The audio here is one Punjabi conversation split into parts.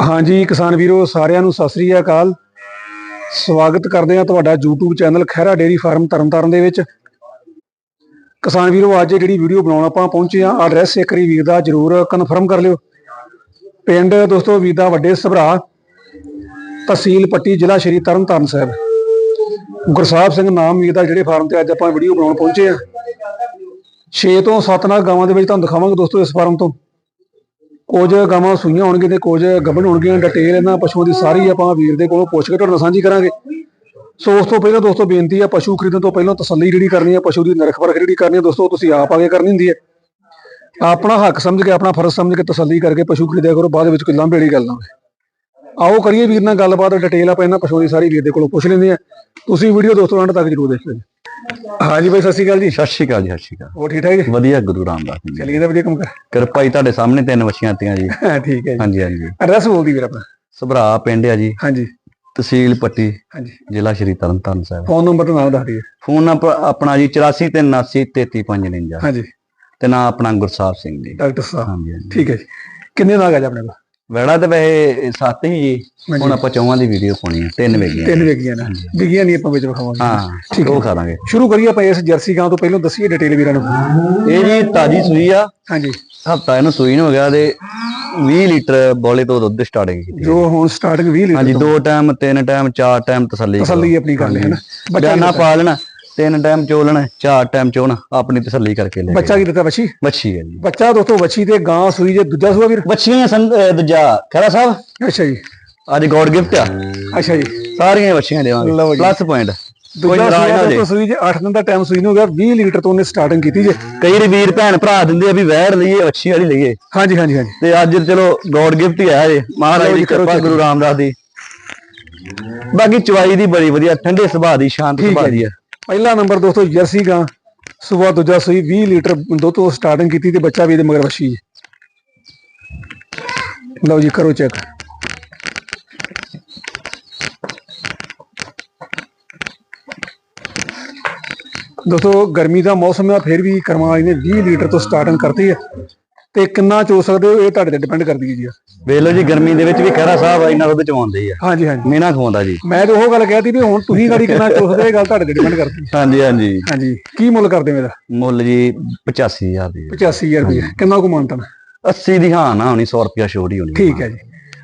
ਹਾਂਜੀ, ਕਿਸਾਨ ਵੀਰੋ, ਸਾਰਿਆਂ ਨੂੰ ਸਤਿ ਸ੍ਰੀ ਅਕਾਲ। ਸਵਾਗਤ ਕਰਦੇ ਹਾਂ ਤੁਹਾਡਾ YouTube channel Khaira dairy farm Tarn Taran ਦੇ ਵਿੱਚ। ਕਿਸਾਨ ਵੀਰੋ, ਅੱਜ ਜਿਹੜੀ ਵੀਡੀਓ ਬਣਾਉਣ ਆਪਾਂ ਪਹੁੰਚੇ ਆ ਐਡਰੈਸ ਇੱਕ ਵਾਰੀ ਵੀਰ ਦਾ ਜਰੂਰ ਕਨਫਰਮ ਕਰ ਲਿਓ। ਪਿੰਡ, ਦੋਸਤੋ, ਵੀਰ ਦਾ ਵੱਡੇ ਸਭਰਾ, ਤਹਿਸੀਲ ਪੱਟੀ, ਜ਼ਿਲ੍ਹਾ ਸ਼੍ਰੀ ਤਰਨਤਾਰਨ ਸਾਹਿਬ। ਗੁਰਸਾਹਿਬ ਸਿੰਘ ਨਾਮ ਵੀਰ ਦਾ ਜਿਹੜੇ ਫਾਰਮ ਤੇ ਅੱਜ ਆਪਾਂ ਵੀਡੀਓ ਬਣਾਉਣ ਪਹੁੰਚੇ ਆ 6 ਤੋਂ 7 ਨਾਲ ਗਾਵਾਂ ਦੇ ਵਿੱਚ ਤੁਹਾਨੂੰ ਦਿਖਾਵਾਂਗੇ ਦੋਸਤੋ ਇਸ ਫਾਰਮ ਤੋਂ। ਕੁਝ ਗਾਵਾਂ ਸੂਈਆਂ ਹੋਣਗੀਆਂ ਤੇ ਕੁਝ ਗੱਭਣ ਹੋਣਗੀਆਂ, ਡਿਟੇਲ ਇਹਨਾਂ ਪਸ਼ੂਆਂ ਦੀ ਸਾਰੀ ਆਪਾਂ ਵੀਰ ਦੇ ਕੋਲੋਂ ਪੁੱਛ ਕੇ ਤੁਹਾਡੇ ਨਾਲ ਸਾਂਝੀ ਕਰਾਂਗੇ। ਸੋ ਉਸ ਤੋਂ ਪਹਿਲਾਂ ਦੋਸਤੋ ਬੇਨਤੀ ਆ, ਪਸ਼ੂ ਖਰੀਦਣ ਤੋਂ ਪਹਿਲਾਂ ਤਸੱਲੀ ਜਿਹੜੀ ਕਰਨੀ ਹੈ ਪਸ਼ੂ ਦੀ ਨਿਰਖ ਪਰਖ ਜਿਹੜੀ ਕਰਨੀ ਹੈ ਦੋਸਤੋ ਤੁਸੀਂ ਆਪ ਆਗੇ ਕਰਨੀ ਹੁੰਦੀ ਹੈ ਆਪਣਾ ਹੱਕ ਸਮਝ ਕੇ, ਆਪਣਾ ਫਰਜ਼ ਸਮਝ ਕੇ ਤਸੱਲੀ ਕਰਕੇ ਪਸ਼ੂ ਖਰੀਦਿਆ ਕਰੋ, ਬਾਅਦ ਵਿੱਚ ਕੋਈ ਲਾਂਭੇ ਵਾਲੀ ਗੱਲ ਨਾ ਆਓ ਕਰੀਏ ਵੀਰ ਨਾਲ ਗੱਲਬਾਤ, ਡਿਟੇਲ ਆਪਾਂ ਇਹਨਾਂ ਪਸ਼ੂਆਂ ਦੀ ਸਾਰੀ ਵੀਰ ਦੇ ਕੋਲੋਂ ਪੁੱਛ ਲੈਂਦੇ ਆ। ਤੁਸੀਂ ਵੀਡੀਓ ਦੋਸਤੋ ਅੰਤ ਤੱਕ ਜਰੂਰ ਦੇਖ ਦੇਖਿਓ ਹਾਂਜੀ ਬਾਈ ਸਤਿ ਸ਼੍ਰੀ ਅਕਾਲ ਜੀ। ਸਤਿ ਸ਼੍ਰੀ ਅਕਾਲ ਜੀ ਸਤਿ ਸ਼੍ਰੀ ਅਕਾਲ। ਹੋਰ ਠੀਕ ਠਾਕ ਜੀ? ਵਧੀਆ ਗੁਰੂ ਰਾਮਦਾਸ ਜੀ। ਚੱਲੀਏ ਤਾਂ ਵਧੀਆ ਕੰਮ ਕਰ। ਕਿਰਪਾ ਜੀ ਤੁਹਾਡੇ ਸਾਹਮਣੇ ਤਿੰਨ ਵਛੀਆਂ ਤੀਆਂ ਜੀ। ਠੀਕ ਹੈ ਜੀ। ਹਾਂਜੀ ਹਾਂਜੀ। ਐਡਰੈਸ ਬੋਲਦੀ ਵੀਰ ਆਪਣਾ। ਸਭਰਾ ਪਿੰਡ ਆ ਜੀ। ਹਾਂਜੀ। ਤਹਿਸੀਲ ਪੱਟੀ ਹਾਂਜੀ। ਜ਼ਿਲ੍ਹਾ ਸ਼੍ਰੀ ਤਰਨਤਾਰਨ ਸਾਹਿਬ। ਫੋਨ ਨੰਬਰ ਤੇ ਨਾਮ ਦੱਸ ਦਈਏ। ਫੋਨ ਨੰਬਰ ਆਪਣਾ ਜੀ 84 ਤੇ 79 3359 ਹਾਂਜੀ। ਤੇ ਨਾਂ ਆਪਣਾ ਗੁਰਸਾਹਿਬ ਸਿੰਘ ਜੀ। ਡਾਕਟਰ ਸਾਹਿਬ। ਹਾਂਜੀ। ਠੀਕ ਹੈ ਜੀ। ਕਿੰਨੇ ਨਾਗ ਆ ਜੀ ਆਪਣੇ ਕੋਲ? ਵੈੜਾ ਤੇ ਵੈਸੇ ਸੱਤ ਹੀ ਜੀ। ਹੁਣ ਆਪਾਂ ਚੌਵਾਂ ਦੀ ਵੀਡੀਓ ਪਾਉਣੀ ਹੈ। ਤਿੰਨ ਵੇਗੀਆਂ। ਤਿੰਨ ਵਿਕੀਆਂ ਨਾ। ਵਿਕੀਆਂ ਨਹੀਂ ਆਪਾਂ ਵਿੱਚ ਵਿਖਾਵਾਂਗੇ। ਹਾਂ ਠੀਕ। ਉਹ ਖਾ ਲਾਂਗੇ। ਸ਼ੁਰੂ ਕਰੀਏ ਆਪਾਂ ਇਸ ਜਰਸੀ ਗਾਂ ਤੋਂ ਪਹਿਲਾਂ ਦੱਸੀਏ ਡਿਟੇਲ ਵੀਰਾਂ ਨੂੰ। ਇਹ ਜੀ ਤਾਜੀ ਸੂਈ ਆ। ਹਾਂਜੀ। ਹਫਤਾ ਇਹਨੂੰ ਸੂਈ ਨੂੰ ਹੋ ਗਿਆ ਤੇ 20 ਲੀਟਰ ਬੋਲੇ ਤੋਂ ਦੁੱਧ ਸਟਾਰਟਿੰਗ ਕੀਤੀ ਜੋ ਹੁਣ ਸਟਾਰਟਿੰਗ 20 ਲੀਟਰ ਹਾਂਜੀ ਦੋ ਟਾਈਮ ਤਿੰਨ ਟਾਈਮ ਚਾਰ ਟਾਈਮ ਤਸੱਲੀ ਤਸੱਲੀ ਆਪਣੀ ਕਰ ਨਾ। ਬੱਚਾ ਜਾਨਾ ਪਾ ਲੈਣਾ। ਤਿੰਨ ਟਾਈਮ ਚੋਲਣਾ ਚਾਰ ਟਾਈਮ ਚੋਣਾ ਆਪਣੀ ਤਸੱਲੀ ਕਰਕੇ ਲੈ ਬੱਚਾ ਕੀ ਦਿੱਤਾ ਬੱਚੀ? ਬੱਚੀ ਹੈ ਜੀ। ਬੱਚਾ ਦੋਸਤੋ ਬੱਚੀ ਤੇ ਗਾਂ ਸੂਈ ਜੇ ਦੂਜਾ ਸੂਆ ਵੀਰ? ਬੱਚੀਆਂ ਅਹ ਦੂਜਾ ਖਰਾ ਸਾਹਿਬ? ਅੱਛਾ ਜੀ। ਅੱਜ ਗੋਡ ਗਿਫਟ ਆ। ਅੱਛਾ ਜੀ। ਸਾਰੀਆਂ ਬੱਚੀਆਂ ਦੇਵਾਂਗੇ। ਪਲੱਸ ਪੁਆਇੰਟ ਦੂਜਾ ਹੋ ਸੂਈ ਜੇ 8 ਦਿਨ ਦਾ ਟਾਈਮ ਸੂਈ ਨੂੰ ਹੋ ਗਿਆ 20 ਲੀਟਰ ਤੋਂ ਉਹਨੇ ਸਟਾਰਟਿੰਗ ਕੀਤੀ ਜੇ। ਕਈ ਵਾਰੀ ਭੈਣ ਭਰਾ ਦਿੰਦੇ ਆ ਵੀ ਵਹਿੜ ਲਈਏ ਬੱਚੀ ਵਾਲੀ ਲਈਏ। ਹਾਂਜੀ ਹਾਂਜੀ ਹਾਂਜੀ। ਤੇ ਅੱਜ ਚਲੋ ਗੋਡ ਗਿਫਟ ਹੀ ਆਇਆ ਜੇ ਮਹਾਰਾਜ ਦੀ ਕਿਰਪਾ। ਗੁਰੂ ਰਾਮਦਾਸ ਦੀ। ਬਾਕੀ ਚਵਾਈ ਦੀ ਬੜੀ ਵਧੀਆ ਠੰਡੇ ਸੁਭਾਅ ਦੀ ਸ਼ਾਂਤ ਸੁਭਾਅ ਹੈ ਦੀ ਆ। ਪਹਿਲਾ ਨੰਬਰ ਦੋਸਤੋ ਜਰਸੀ ਗਾਂ ਸੂਆ ਦੂਜਾ ਸੂਈ 20 ਲੀਟਰ ਦੁੱਧ ਤੋਂ ਸਟਾਰਟਿੰਗ ਕੀਤੀ ਤੇ ਬੱਚਾ ਵੀ ਇਹਦੇ ਮਗਰ ਵਸ਼ੀ। ਲਓ ਜੀ, ਕਰੋ ਚੈੱਕ ਦੋਸਤੋ, ਗਰਮੀ ਦਾ ਮੌਸਮ ਹੈ ਫਿਰ ਵੀ ਕਰਮਾ ਵਾਲੀ ਨੇ 20 ਲੀਟਰ ਤੋਂ ਸਟਾਰਟਿੰਗ ਕਰਤੀ ਹੈ। ਤੇ ਕਿੰਨਾ ਚੋ ਸਕਦੇ ਹੋ, ਇਹ ਤੁਹਾਡੇ ਤੇ ਡਿਪੈਂਡ ਕਰਦੀ ਹੈ ਜੀ। ਵੇਖ ਲਓ ਜੀ ਗਰਮੀ ਦੇ ਵਿੱਚ ਵੀ ਖਹਿਰਾ ਸਾਹਿਬ ਇੰਨਾ ਦੁੱਧ ਚਵਾਉਂਦੇ ਆ। ਹਾਂਜੀ ਹਾਂਜੀ। ਮੀਨਾ ਖਵਾਉਂਦਾ ਜੀ। ਮੈਂ ਤੇ ਉਹ ਗੱਲ ਕਹਿਤੀ ਵੀ ਹੁਣ ਤੁਸੀਂ ਗਾੜੀ ਕਿੰਨਾ ਚੋ ਸਕਦੇ ਹੋ, ਇਹ ਗੱਲ ਤੁਹਾਡੇ ਤੇ ਡਿਪੈਂਡ ਕਰਦੀ। ਹਾਂਜੀ ਹਾਂਜੀ। ਹਾਂਜੀ ਕੀ ਮੁੱਲ ਕਰਦੇ ਮੇਰਾ? ਮੁੱਲ ਜੀ 85000 ਦੀ। 85000 ਰੁਪਏ ਕਿੰਨਾ ਕੁ ਮਾਨਤਾ 80 ਦੀ ਹਾਂ ਨਾ ਹੋਣੀ 100 ਰੁਪਿਆ ਛੋੜ ਹੀ ਹੋਣੀ। ਠੀਕ ਹੈ ਜੀ।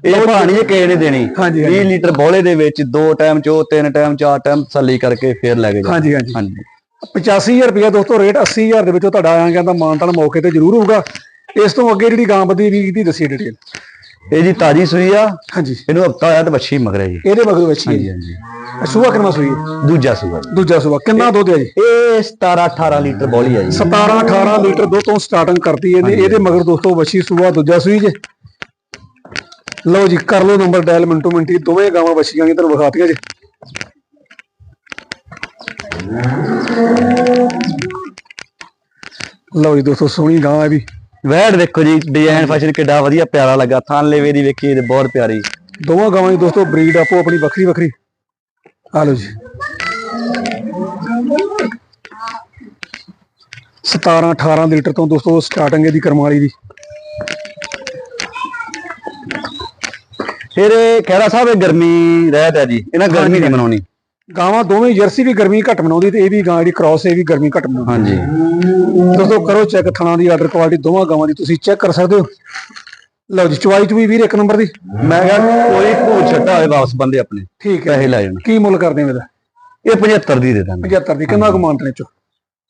ਇਹ ਭਾਣੀ ਜੇ। ਕਿਸੇ ਨੇ ਦੇਣੀ। ਹਾਂਜੀ, 20 ਲੀਟਰ ਬੋਲੇ ਦੇ ਵਿੱਚ ਦੋ ਟਾਈਮ ਚੋ ਤਿੰਨ ਟਾਈਮ ਚਾਰ ਟਾਈਮ ਤਸੱਲੀ ਕਰਕੇ ਫੇਰ ਲੈ ਕੇ ਜਾ ਹਾਂਜੀ ਹਾਂਜੀ। ਹਾਂਜੀ। 85000 ਰੁਪਏ ਦੋਸਤੋ ਰੇਟ 80000 ਦੇ ਵਿੱਚੋਂ ਤੁਹਾਡਾ ਆਇਆ ਜਾਂਦਾ ਮਾਨਤਾਨ ਮੌਕੇ ਤੇ ਜ਼ਰੂਰ ਹੋਊਗਾ। ਇਸ ਤੋਂ ਅੱਗੇ ਜਿਹੜੀ ਗਾਂ ਬੱਦੀ ਵੀ ਦੀ ਦੱਸੀ ਡਿਟੇਲ ਇਹ ਜੀ ਤਾਜੀ ਸੂਈ ਆ। ਹਾਂਜੀ। ਇਹਨੂੰ ਹਫਤਾ ਹੋਇਆ ਤੇ ਬੱਚੀ ਮਗਰੇ ਜੀ। ਇਹਦੇ ਮਗਰ ਹੀ ਹਾਂਜੀ ਹਾਂਜੀ। ਸੂਆ ਕਿੰਨਾ ਸੂਈ ਹੈ? ਦੂਜਾ ਸੂਆ ਜੀ। ਦੂਜਾ ਸੂਆ। ਕਿੰਨਾ ਦੁੱਧ ਹੈ ਜੀ? ਇਹ 17 18 ਲੀਟਰ ਬੋਲੀ ਆ ਜੀ। 17 18 ਲੀਟਰ ਦੁੱਧ ਤੋਂ ਸਟਾਰਟਿੰਗ ਕਰਤੀ ਇਹਨੇ ਇਹਦੇ ਮਗਰ ਦੋਸਤੋ ਵੱਛੀ ਸੂਆ ਦੂਜਾ ਸੂਈ ਜੇ। ਲਓ ਜੀ ਕਰ ਲਓ ਨੰਬਰ ਡਾਇਲ ਮਿੰਟੋ ਮਿੰਟੀ। ਦੋਵੇਂ ਗਾਵਾਂ ਵੱਛੀਆਂ ਨੇ ਤੁਹਾਨੂੰ ਵਿਖਾਤੀਆਂ ਜੀ। ਲਓ ਜੀ ਦੋਸਤੋ ਸੋਹਣੀ ਗਾਂ ਹੈ ਵੀ। ਵੈੜ ਦੇਖੋ ਜੀ ਡਿਜ਼ਾਈਨ ਫੈਸ਼ਨ ਕਿੱਡਾ ਵਧੀਆ ਪਿਆਰਾ ਲੱਗਾ ਲੇਵੇ ਦੀ ਵੇਖੀ ਤੇ ਬਹੁਤ ਪਿਆਰੀ। ਦੋਵਾਂ ਗਾਵਾਂ ਦੀ ਦੋਸਤੋ ਬਰੀਡ ਆਪੋ ਆਪਣੀ ਵੱਖਰੀ ਵੱਖਰੀ। ਆ ਲਓ ਜੀ। 17 18 ਲੀਟਰ ਤੋਂ ਦੋਸਤੋ ਸਟਾਰਟਿੰਗ ਇਹਦੀ ਕਰਮਾਲੀ ਦੀ। ਫਿਰ ਇਹ ਖਹਿਰਾ ਸਾਹਿਬ ਇਹ ਗਰਮੀ ਰਹਿਤ ਹੈ ਜੀ ਇਹਨਾਂ ਗਰਮੀ ਨਹੀਂ ਮਨਾਉਣੀ। ਗਾਵਾਂ ਦੋਵੇਂ ਜਰਸੀ ਵੀ ਗਰਮੀ ਘੱਟ ਮਨਾਉਂਦੀ ਤੇ ਇਹ ਵੀ ਗਾਂ ਜਿਹੜੀ ਕ੍ਰਾਸ ਇਹ ਵੀ ਗਰਮੀ ਘੱਟ ਮਨਾਉਂਦੀ। ਹਾਂਜੀ। ਦੋਸਤੋ ਕਰੋ ਚੈੱਕ ਥਣਾ ਦੀ ਆਰਡਰ ਕੁਆਲਿਟੀ ਦੋਵਾਂ ਗਾਵਾਂ ਦੀ ਤੁਸੀਂ ਚੈੱਕ ਕਰ ਸਕਦੇ ਹੋ? ਲਓ ਜੀ ਚੁਆਈ ਚ ਵੀ ਵੀਰ ਇੱਕ ਨੰਬਰ ਦੀ। ਮੈਂ ਕਿਹਾ ਕੋਈ ਭੂਤ ਛੱਡਾ ਹੋਵੇ ਵਾਪਸ ਬੰਦੇ ਆਪਣੇ ਠੀਕ ਹੈ। ਪੈਸੇ ਲੈ ਜਾਣ। ਕੀ ਮੁੱਲ ਕਰਦੇ ਹੋ ਇਹਦਾ? ਇਹ 75 ਦੀ ਦੇ ਦਾਂਗੇ 75 ਦੀ ਕਿੰਨਾ ਕੁ ਮਾਨਤਨੇ ਚ?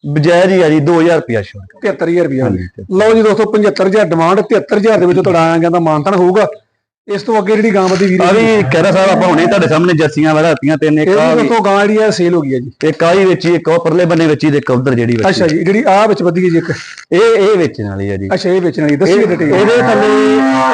ਬਜਾਇ ਜੀ ਆ ਜੀ 2000 ਰੁਪਿਆ ਛੋੜ 73000 ਰੁਪਏ ਹਾਂਜੀ, ਲਓ ਜੀ ਦੋਸਤੋ 75000 ਡਿਮਾਂਡ 73000 ਦੇ ਵਿੱਚੋਂ ਤੁਹਾਡਾ ਆਇਆ ਜਾਂਦਾ ਮਾਨਤਨ ਹੋਊਗਾ। ਇਸ ਤੋਂ ਅੱਗੇ ਜਿਹੜੀ ਗਾਂ ਦੀ ਵੀਰ ਆ ਵੀ ਖਹਿਰਾ ਸਾਹਿਬ ਆਪਾਂ ਹੁਣੇ ਤੁਹਾਡੇ ਸਾਹਮਣੇ ਜਰਸੀਆਂ ਵਧਾਤੀਆਂ ਤਿੰਨ ਇੱਕ ਆ ਵੀ ਦੋਸਤੋ ਗਾਂ ਜਿਹੜੀ ਹੈ ਸੇਲ ਹੋ ਗਈ ਹੈ ਜੀ। ਇੱਕ ਆਹੀ ਵਿੱਚ ਇੱਕ ਉਹ ਪਰਲੇ ਬੰਨੇ ਵਿੱਚ ਹੀ ਤੇ ਇੱਕ ਉਧਰ ਜਿਹੜੀ ਵਿੱਚ। ਅੱਛਾ ਜੀ ਜਿਹੜੀ ਆ ਵਿੱਚ ਵਧੀ ਜੀ ਇੱਕ। ਇਹ ਇਹ ਵੇਚਣ ਵਾਲੀ ਆ ਜੀ। ਅੱਛਾ ਇਹ ਵੇਚਣ ਵਾਲੀ ਦੱਸੀ ਡਿਟੇਲ ਇਹਦੇ ਥੱਲੇ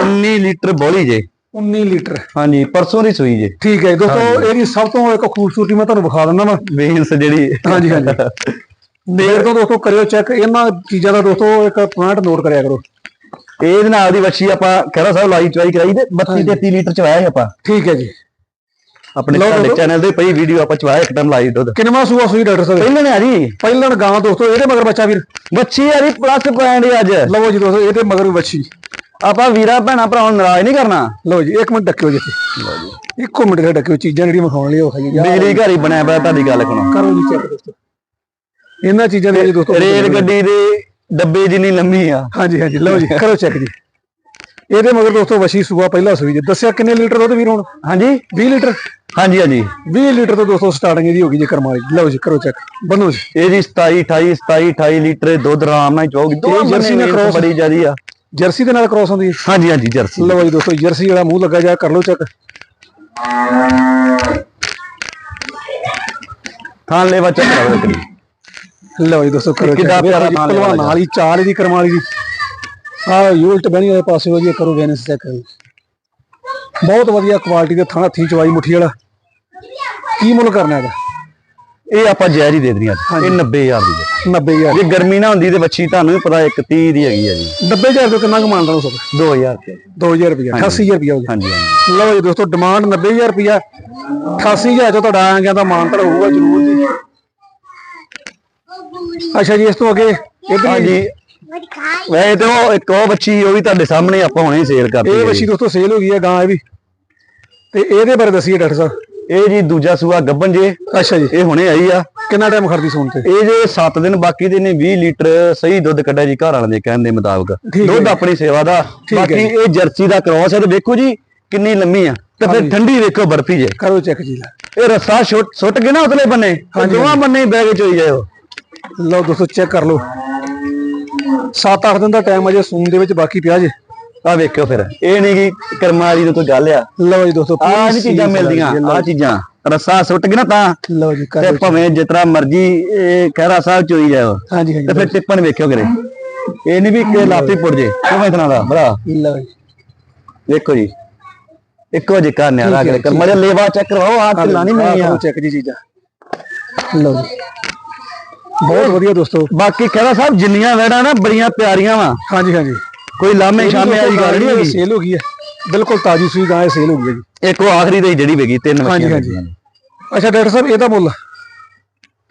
19 ਲੀਟਰ ਬੋਲੀ ਜੇ। 19 ਲੀਟਰ। ਹਾਂਜੀ ਪਰਸੋਂ ਦੀ ਸੂਈ ਜੇ। ਠੀਕ ਹੈ ਦੋਸਤੋ ਇਹਦੀ ਸਭ ਤੋਂ ਇੱਕ ਖੂਬਸੂਰਤੀ ਮੈਂ ਤੁਹਾਨੂੰ ਵਿਖਾ ਦਿੰਦਾ ਵਾਂ। ਵੇਨਸ ਜਿਹੜੀ। ਹਾਂਜੀ ਹਾਂਜੀ। ਦੇਰ ਤੋਂ ਦੋਸਤੋ ਕਰਿਓ ਚੈੱਕ ਇਹਨਾਂ ਚੀਜ਼ਾਂ ਦਾ ਦੋਸਤੋ ਇੱਕ ਪੁਆਇੰਟ ਨੋਟ ਕਰਿਆ ਕਰੋ। ਇਹਦੇ ਨਾਲ ਦੀ ਵੱਛੀ ਆਪਾਂ ਖਹਿਰਾ ਸਾਹਿਬ ਲਾਈ ਚਵਾਈ ਕਰਾਈ ਤੇ 32 33 ਲੀਟਰ ਚਵਾਇਆ ਸੀ ਆਪਾਂ। ਠੀਕ ਹੈ ਜੀ। ਆਪਣੇ ਲਓ, ਸਾਡੇ ਲਓ। ਚੈਨਲ ਤੇ ਪਈ ਵੀਡੀਓ ਆਪਾਂ ਚਵਾਇਆ ਇੱਕ ਟਾਈਮ ਲਾਈ ਦੁੱਧ ਕਿੰਨਵਾਂ ਸੂਆ ਸੂਈ ਡਾਕਟਰ ਸਾਹਿਬ? ਪਹਿਲਾਂ ਨੇ ਆ ਜੀ। ਪਹਿਲਾਂ ਗਾਂ ਦੋਸਤੋ ਇਹਦੇ ਮਗਰ ਬੱਚਾ ਵੀਰ। ਵੱਛੀ ਆ ਜੀ ਪਲੱਸ ਪੁਆਇੰਟ ਅੱਜ। ਲਵੋ ਜੀ ਦੋਸਤੋ ਇਹਦੇ ਮਗਰ ਬੱਚੀ ਆਪਾਂ ਵੀਰਾਂ ਭੈਣਾਂ ਭਰਾਵਾਂ ਨੂੰ ਨਾਰਾਜ਼ ਨਹੀਂ ਕਰਨਾ। ਲਓ ਜੀ ਇੱਕ ਮਿੰਟ ਡੱਕਿਓ ਜੀ ਇੱਥੇ। ਇੱਕੋ ਮਿੰਟ ਦੇ ਡੱਕਿਓ ਚੀਜ਼ਾਂ ਜਿਹੜੀਆਂ ਵਿਖਾਉਣ ਲਈ ਉਹ ਖਾਈ ਜਾ ਬਿਜਲੀ ਘਰ ਹੀ ਬਣਿਆ ਪਿਆ ਤੁਹਾਡੀ ਗੱਲ ਸੁਣੋ। ਕਰੋ ਜੀ ਚੈੱਕ ਦੋਸਤੋ। ਇਹਨਾਂ ਚੀਜ਼ਾਂ ਦੇ ਜੀ ਦੋਸਤੋ ਰੇਲ ਗੱਡੀ ਦੇ ਡੱਬੇ ਜਿੰਨੀ ਲੰਮੀ ਆ। ਹਾਂਜੀ ਹਾਂਜੀ ਲਓ ਜੀ ਕਰੋ ਚੈੱਕ ਜੀ। ਇਹਦੇ ਮਗਰ ਦੋਸਤੋ ਵਸ਼ੀ ਸੂਆ ਪਹਿਲਾ ਸੂਈ ਜੀ। ਦੱਸਿਆ ਕਿੰਨੇ ਲੀਟਰ ਦੁੱਧ ਵੀਰ ਹੁਣ? ਹਾਂਜੀ। 20 ਲੀਟਰ? ਹਾਂਜੀ ਹਾਂਜੀ। 20 ਲੀਟਰ ਤੋਂ ਦੋਸਤੋ ਸਟਾਰਟਿੰਗ ਇਹਦੀ ਹੋ ਗਈ ਜੀ ਕਰਮ ਵਾਲੀ। ਲਓ ਜੀ ਕਰੋ ਚੈੱਕ ਬੰਨੋ ਜੀ। ਇਹ ਜੀ 27 28 27 28 ਲੀਟਰ ਦੁੱਧ ਆਰਾਮ ਨਾਲ ਚੋਗੀ। ਦੋ ਜਰਸੀ ਨਾਲ cross- ਬੜੀ ਜਿਆਦੀ ਆ। ਜਰਸੀ ਦੇ ਨਾਲ ਕ੍ਰਾਸ ਹੁੰਦੀ ਹੈ? ਹਾਂਜੀ ਹਾਂਜੀ ਜਰਸੀ। ਲਓ ਜੀ ਦੋਸਤੋ ਜਰਸੀ ਵਾਲਾ ਮੂੰਹ ਲੱਗਾ ਜਾ ਕਰ ਲਓ ਚੈੱਕ ਥਾਂ ਲੈ ਬੱਚਾ ਕਰਾਓ ਕਰੀ ਲਓ ਜੀ ਦੋਸਤੋ ਕਰੋ ਕਿੱਡਾ। ਪਿਆਰਾ ਲੱਗਾ। ਵਾਲੀ ਚਾਲ ਇਹਦੀ ਕਰਮ ਵਾਲੀ ਦੀ। ਆ ਯੂਲਟ ਬਣੀ ਹੋਏ ਪਾਸੇ ਹੋ ਜੀ ਕਰੋ ਵੈਨਸ ਚੈੱਕ ਕਰੋ ਬਹੁਤ ਵਧੀਆ ਕੁਆਲਿਟੀ ਦੇ ਥਾਣਾ ਥੀ ਚਵਾਈ ਮੁੱਠੀ ਵਾਲਾ। ਕੀ ਮੁੱਲ ਕਰਨਾ ਇਹਦਾ? ਇਹ ਆਪਾਂ ਜਾਇਜ਼ ਹੀ ਦੇ ਦੇਣੀ ਅੱਜ ਇਹ 90000 ਦੀ ਦੇ 90000 ਜੇ ਗਰਮੀ ਨਾ ਹੁੰਦੀ ਤੇ ਬੱਚੀ ਤੁਹਾਨੂੰ ਵੀ ਪਤਾ 130 ਦੀ ਹੈਗੀ ਆ ਜੀ। 90000 ਤੋਂ ਕਿੰਨਾ ਕਮਾਉਂਦਾ ਹੋ ਸਕਦਾ? 2000 ਰੁਪਏ। 2000 ਰੁਪਇਆ 88000 ਰੁਪਇਆ ਹੋ ਗਿਆ। ਹਾਂਜੀ ਹਾਂਜੀ। ਲਓ ਜੀ ਦੋਸਤੋ ਡਿਮਾਂਡ 90000 ਰੁਪਇਆ 88000 ਤੋਂ ਤੁਹਾਡਾ ਆ ਗਿਆ ਤਾਂ ਮਾਨਤੜ ਹੋਊਗਾ ਜ਼ਰੂਰ ਜੀ। ਅੱਛਾ ਜੀ ਇਸ ਤੋਂ ਅੱਗੇ ਇਧਰ ਹਾਂਜੀ। ਵੈਸੇ ਤੇ ਉਹ ਇੱਕ ਉਹ ਬੱਚੀ ਉਹ ਵੀ ਤੁਹਾਡੇ ਸਾਹਮਣੇ ਆਪਾਂ ਹੁਣੇ ਸੇਲ ਕਰਤੀ ਇਹ ਵਸ਼ੀ ਦੋਸਤੋ ਸੇਲ ਹੋ ਗਈ ਹੈ ਗਾਂ ਇਹ ਵੀ। ਤੇ ਇਹਦੇ ਬਾਰੇ ਦੱਸੀਏ ਡਾਕਟਰ ਸਾਹਿਬ। ਇਹ ਜੀ ਦੂਜਾ ਸੂਆ ਗੱਬਨ ਜੇ। ਅੱਛਾ ਜੀ। ਇਹ ਹੁਣੇ ਆਈ ਆ। ਕਿੰਨਾ ਟਾਈਮ ਖੜਦੀ ਸੂਣ ਤੇ? ਇਹ ਜੇ 7 ਦਿਨ ਬਾਕੀ ਦੇ ਨੇ 20 ਲੀਟਰ ਸਹੀ ਦੁੱਧ ਕੱਢਿਆ ਜੀ ਘਰ ਵਾਲਿਆਂ ਦੇ ਕਹਿਣ ਦੇ ਮੁਤਾਬਕ। ਦੁੱਧ। ਆਪਣੀ ਸੇਵਾ ਦਾ। ਬਾਕੀ। ਇਹ ਜਰਸੀ ਦਾ ਕ੍ਰੋਸ ਹੈ ਤੇ ਵੇਖੋ ਜੀ ਕਿੰਨੀ ਲੰਮੀ ਆ। ਤੇ ਫਿਰ ਠੰਡੀ ਵੇਖੋ ਬਰਫੀ ਜੇ। ਕਰੋ ਚੈੱਕ ਜੀ। ਇਹ ਰੱਸਾ ਛੁੱਟ ਸੁੱਟ ਕੇ ਨਾ ਉਤਲੇ ਬੰਨੇ। ਦੋਵਾਂ ਬੰਨੇ ਹੀ ਬਹਿ ਕੇ ਚੋਈ ਜਾਇਓ। ਲਓ ਦੋਸਤੋ ਚੈੱਕ ਕਰ ਲਓ। 7-8 ਦਿਨ ਦਾ ਟਾਈਮ ਅਜੇ ਸੂਣ ਦੇ ਵਿੱਚ ਬਾਕੀ ਪਿਆ ਜੇ। ਆ ਵੇਖਿਓ ਫਿਰ। ਇਹ ਨਹੀਂ ਕਿ ਕਰਮਾਲੀ ਕੋਈ ਗੱਲ ਆ। ਲਓ ਜੀ ਦੋਸਤੋ ਆਹ ਨਹੀਂ ਚੀਜ਼ਾਂ ਮਿਲਦੀਆਂ ਆਹ ਚੀਜ਼ਾਂ। ਰੱਸਾ ਸੁੱਟ ਨਾ ਤਾਂ ਲਓ ਜੀ ਤੇ ਭਾਵੇਂ ਜਿਤਨਾ ਮਰਜ਼ੀ ਇਹ ਖਹਿਰਾ ਸਾਹਿਬ ਚੋਈ ਜਾਇਓ ਹਾਂਜੀ ਤੇ ਹਾਂਜੀ ਫਿਰ ਟਿੱਪਣ ਵੇਖਿਓ ਕਰੇ। ਇਹ ਨਹੀਂ ਵੀ ਕਿ ਲਾਪੀ ਪੁੱਟ ਜੇ ਕਿਵੇਂ ਇਤਨਾ ਦਾ ਭਰਾ? ਲਓ ਜੀ। ਵੇਖੋ ਜੀ। ਇੱਕੋ ਜਿਹਾ ਨਿਆਰਾ ਕਰੇ ਕਰ ਮਜਾ ਲੇਵਾ ਚੈੱਕ ਕਰਵਾਓ ਆਹ ਢਿੱਲਾ ਨਹੀਂ ਮਿਲਣੀ ਆ ਚੈੱਕ ਜੀ ਚੀਜ਼ਾਂ। ਲਓ ਜੀ। ਬਹੁਤ ਵਧੀਆ ਦੋਸਤੋ। ਬਾਕੀ ਖਹਿਰਾ ਸਾਹਿਬ ਜਿੰਨੀਆਂ ਵੈੜਾਂ ਨਾ ਬੜੀਆਂ ਪਿਆਰੀਆਂ ਵਾ। ਹਾਂਜੀ ਹਾਂਜੀ। ਕੋਈ ਲਾਮੇ ਸ਼ਾਮੇ ਵਾਲੀ ਗੱਲ ਨਹੀਂ ਹੈਗੀ। ਸੇਲ ਹੋ ਗਈ ਹੈ। ਬਿਲਕੁਲ ਤਾਜੀ ਸੂਈ ਗਾਂ ਸੇਲ ਹੋ ਗਈ ਹੈ ਜੀ। ਇੱਕ ਉਹ ਆਖਰੀ ਤੇ ਜਿਹੜੀ ਵੇਗੀ ਤਿੰਨ ਹਾਂਜੀ ਹਾਂਜੀ। ਅੱਛਾ ਡਾਕਟਰ ਸਾਹਿਬ ਇਹਦਾ ਮੁੱਲ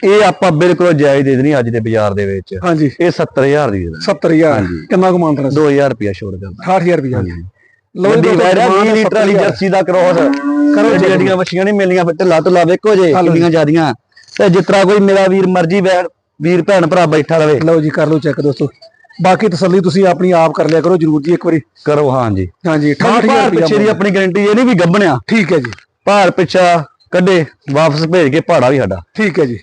ਇਹ ਆਪਾਂ ਬਿਲਕੁਲ ਜਾਇਜ਼ ਦੇ ਦੇਣੀ ਅੱਜ ਦੇ ਬਾਜ਼ਾਰ ਦੇ ਵਿੱਚ। ਹਾਂਜੀ। ਇਹ 70000 ਦੀ ਦੇ ਦੇਣੀ। 70000 ਕਿੰਨਾ ਕੁ ਮੰਨਦਾ 2000 ਰੁਪਿਆ ਛੋੜ ਕਰਦਾ 68000 ਰੁਪਏ ਲਓ ਵੱਡੀ ਜੀ ਵੈੜ ਆ, 20 ਲੀਟਰ ਵਾਲੀ ਜਰਸੀ ਦਾ ਕ੍ਰੋਸ। ਕਰੋ ਜਿਹੜੀਆਂ ਮੱਛੀਆਂ ਨਹੀਂ ਮਿਲਣੀਆਂ ਫਿਰ ਢਿੱਲਾ ਢੁੱਲਾ ਵੇਖੋ ਜੇ। ਕਿੰਨੀਆਂ ਜ਼ਿਆਦੀਆਂ। ਤੇ ਜਿਸ ਤਰ੍ਹਾਂ ਕੋਈ ਮੇਰਾ ਵੀਰ ਮਰਜ਼ੀ ਵੈੜ ਵੀਰ ਭੈਣ ਭਰਾ ਬੈਠਾ ਰਵੇ। ਲਓ ਜੀ ਕਰ ਲਓ ਚੈੱਕ ਦੋਸਤੋ। ਬਾਕੀ ਤਸੱਲੀ ਤੁਸੀਂ ਆਪਣੀ ਆਪ ਕਰ ਲਿਆ ਕਰੋ ਜਰੂਰ ਜੀ ਇੱਕ ਵਾਰੀ। ਕਰੋ ਹਾਂ ਜੀ। ਹਾਂਜੀ ਭਾਰ 68000 ਪਿੱਛੇ ਦੀ ਆਪਣੀ ਗਾਰੰਟੀ ਇਹ ਨਹੀਂ ਵੀ ਗੱਬਣਿਆ ਠੀਕ ਹੈ ਜੀ। ਭਾਰ ਪਿੱਛਾ ਕੱਢੇ ਵਾਪਸ ਭੇਜ ਕੇ ਭਾੜਾ ਵੀ ਸਾਡਾ। ਠੀਕ ਹੈ ਜੀ।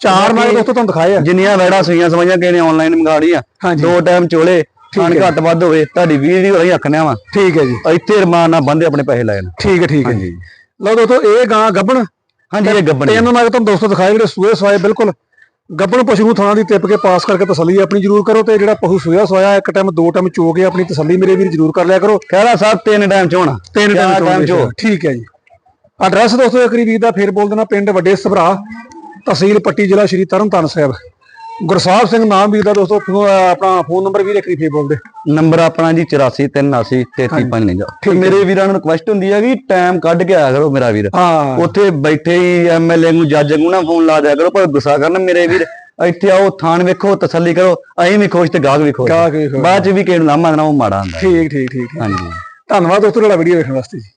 ਚਾਰ ਮੈਂ ਦੋਸਤੋ ਤੁਹਾਨੂੰ ਦਿਖਾਏ ਆ। ਜਿੰਨੀਆਂ ਵੈੜਾਂ ਸੂਈਆਂ ਸਮਾਈਆਂ ਕਿਸੇ ਨੇ ਆਨਲਾਈਨ ਮੰਗਾ ਲਈਆਂ ਦੋ ਟਾਈਮ ਚੋਲੇ ਖਾਣ ਘੱਟ ਵੱਧ ਹੋਵੇ ਤੁਹਾਡੀ ਵੀਡੀਓ ਅਸੀਂ ਆਖਣਿਆ ਵਾ। ਠੀਕ ਹੈ ਜੀ। ਇੱਥੇ ਰਮਾਨ ਨਾਲ ਬੰਦੇ ਆਪਣੇ ਪੈਸੇ ਲੈਣ। ਠੀਕ ਹੈ ਠੀਕ ਹੈ। ਜੀ ਲਓ ਦੋਸਤੋ ਇਹ ਗਾਂ ਗੱਬਣ ਹਾਂਜੀ ਇਹ ਗੱਬਣ ਤਿੰਨ ਨਗ ਤੁਹਾਨੂੰ ਦੋਸਤੋ ਦਿਖਾਏ ਜਿਹੜੇ ਸੂਏ ਸਵਾਏ ਬਿਲਕੁਲ। ਗੱਬਣ ਪਸ਼ੂ ਨੂੰ ਥਾਂ ਦੀ ਟਿੱਪ ਕੇ ਪਾਸ ਕਰਕੇ ਤਸੱਲੀ ਆਪਣੀ ਜ਼ਰੂਰ ਕਰੋ ਤੇ ਜਿਹੜਾ ਪਸ਼ੂ ਸੂਇਆ ਸਵਾਇਆ ਇੱਕ ਟਾਈਮ ਦੋ ਟਾਈਮ ਚੋ ਕੇ ਆਪਣੀ ਤਸੱਲੀ ਮੇਰੇ ਵੀਰ ਜ਼ਰੂਰ ਕਰ ਲਿਆ ਕਰੋ। ਖਹਿਰਾ ਸਾਹਿਬ ਤਿੰਨ ਟਾਈਮ ਚੋਣਾ ਤਿੰਨ ਟਾਈਮ ਚੋ। ਠੀਕ ਹੈ ਜੀ। ਐਡਰੈਸ ਦੋਸਤੋ ਇੱਕ ਵੀਰ ਦਾ ਫੇਰ ਬੋਲ ਦੇਣਾ ਪਿੰਡ ਵੱਡੇ ਸਭਰਾ ਤਹਿਸੀਲ ਪੱਟੀ ਜ਼ਿਲ੍ਹਾ ਸ਼੍ਰੀ ਤਰਨਤਾਰਨ ਸਾਹਿਬ। ਗੁਰਸਾਹਿਬ ਸਿੰਘ ਨਾਮ ਵੀਰ ਦਾ ਦੋਸਤੋ ਫੋ- ਆਪਣਾ ਫੋਨ ਨੰਬਰ ਵੀ ਇੱਕ ਵਾਰੀ ਫੇਰ ਬੋਲ ਦੇ ਨੰਬਰ ਆਪਣਾ ਜੀ 84 33 ਤੇ ਮੇਰੇ ਵੀਰਾਂ ਨੂੰ ਰਿਕੁਐਸਟ ਹੁੰਦੀ ਹੈ ਵੀ ਟਾਈਮ ਕੱਢ ਕੇ ਆਇਆ ਕਰੋ ਮੇਰਾ ਵੀਰ। ਹਾਂ। ਉੱਥੇ ਬੈਠੇ ਹੀ ਐਮਐਲਏ ਨੂੰ ਜੱਜ ਨੂੰ ਨਾ ਫੋਨ ਲਾ ਦਿਆ ਕਰੋ ਪਰ ਗੁੱਸਾ ਕਰਨ ਮੇਰੇ ਵੀਰ। ਇੱਥੇ ਆਓ ਥਾਣ ਵੇਖੋ ਤਸੱਲੀ ਕਰੋ ਅਸੀਂ ਵੀ ਖੁਸ਼ ਤੇ ਗਾਹਕ ਵੀ ਖੁਸ਼। ਗਾਹਕ ਵੀ ਖੁਸ਼। ਬਾਅਦ ਚ ਵੀ ਕਿਸੇ ਨੂੰ ਲਾਮਾ ਦੇਣਾ ਉਹ ਮਾੜਾ ਹੁੰਦਾ। ਠੀਕ ਠੀਕ ਠੀਕ ਹਾਂਜੀ। ਧੰਨਵਾਦ ਦੋਸਤੋ ਤੁਹਾਡਾ ਵੀਡੀਓ ਵੇਖਣ ਵਾਸਤੇ ਜੀ।